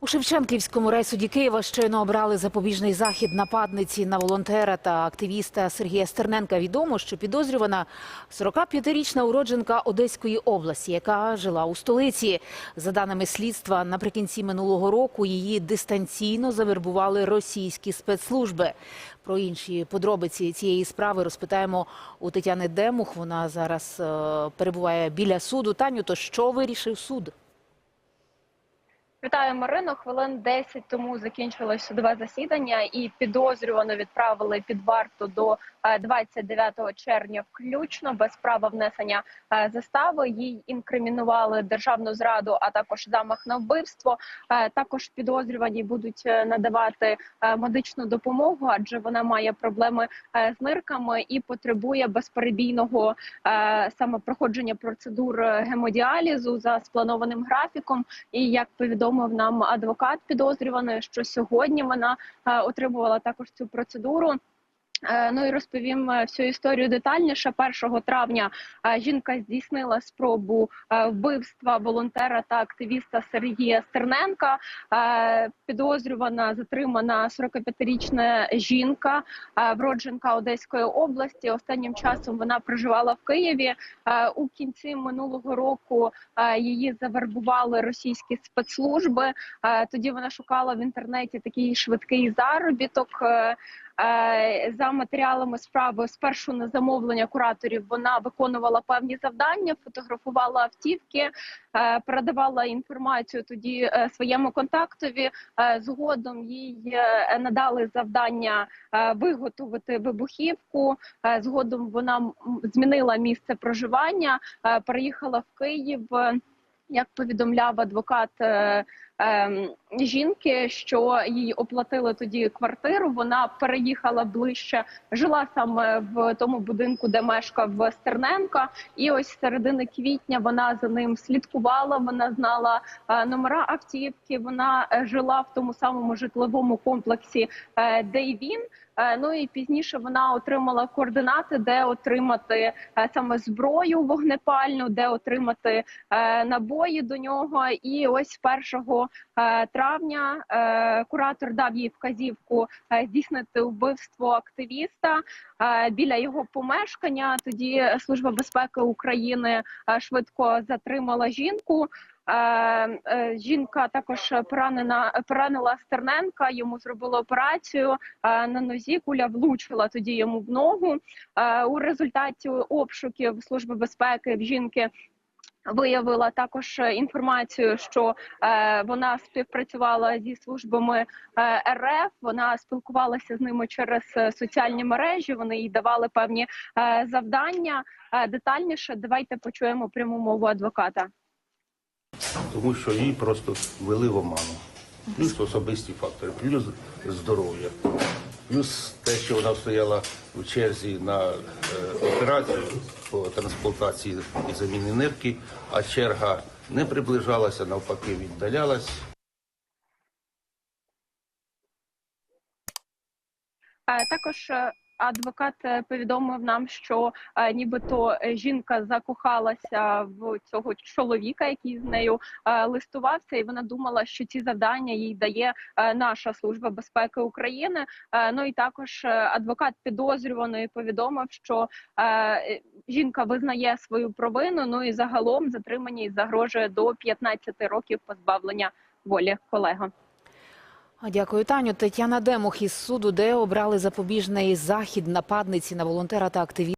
У Шевченківському райсуді Києва щойно обрали запобіжний захід нападниці на волонтера та активіста Сергія Стерненка. Відомо, що підозрювана 45-річна уродженка Одеської області, яка жила у столиці. За даними слідства, наприкінці минулого року її дистанційно завербували російські спецслужби. Про інші подробиці цієї справи розпитаємо у Тетяни Демух. Вона зараз е, перебуває біля суду. Таню, то що вирішив суд? Вітаю, Марино. Хвилин 10 тому закінчилось судове засідання, і підозрювану відправили під варту до е, 29 червня, включно без права внесення е, застави. Їй інкримінували державну зраду, а також замах на вбивство. Е, Також підозрювані будуть е, надавати е, медичну допомогу, адже вона має проблеми е, з нирками і потребує безперебійного е, саме проходження процедур е, гемодіалізу за спланованим графіком. І як повідомив нам адвокат підозрюваної, що сьогодні вона е, отримувала також цю процедуру. Е, Ну і розповім е, всю історію детальніше. 1 травня е, жінка здійснила спробу вбивства волонтера та активіста Сергія Стерненка. Підозрювана затримана 45-річна жінка, вродженка Одеської області. Останнім часом вона проживала в Києві. У кінці минулого року її завербували російські спецслужби. Тоді вона шукала в інтернеті такий швидкий заробіток. Е, За матеріалами справи спершу на замовлення кураторів вона виконувала певні завдання, фотографувала автівки, е, передавала інформацію тоді е, своєму контактові. Згодом їй надали завдання виготовити вибухівку. Згодом вона змінила місце проживання, переїхала в Київ. Як повідомляв адвокат е, жінки, що їй оплатили тоді квартиру. Вона переїхала ближче, жила саме в тому будинку, де мешкав Стерненка. І ось середини квітня вона за ним слідкувала. Вона знала е, номера автівки. Вона е, жила в тому самому житловому комплексі, е, де й він. Е, Ну і пізніше вона отримала координати, де отримати е, саме зброю вогнепальну, де отримати набої до нього. І ось 1 е, травня е, куратор дав їй вказівку е, здійснити вбивство активіста е, біля його помешкання. Тоді служба безпеки України е, швидко затримала жінку. Е, е, Жінка також поранена поранила Стерненка. Йому зробили операцію е, на нозі. Куля влучила тоді йому в ногу. Е, У результаті обшуків служби безпеки в жінки. Виявила також е, інформацію, що е, вона співпрацювала зі службами е, РФ. Вона спілкувалася з ними через е, соціальні мережі. Вони їй давали певні е, завдання. Е, детальніше давайте почуємо пряму мову адвоката. тому що її просто ввели в оману. Плюс особисті фактори, плюс здоров'я, плюс те, що вона стояла в черзі на е, операцію по трансплантації і заміни нирки, а черга не приближалася, навпаки, віддалялась. Також е, адвокат е, повідомив нам, що е, нібито е, жінка закохалася в цього чоловіка, який з нею листувався, і вона думала, що ці завдання їй дає наша служба безпеки України. Ну і також адвокат підозрюваної повідомив, що жінка визнає свою провину. Ну і загалом затриманій загрожує до 15 років позбавлення волі. Колега. Дякую, Таню. Тетяна Демух із суду, де обрали запобіжний захід нападниці на волонтера та активіста.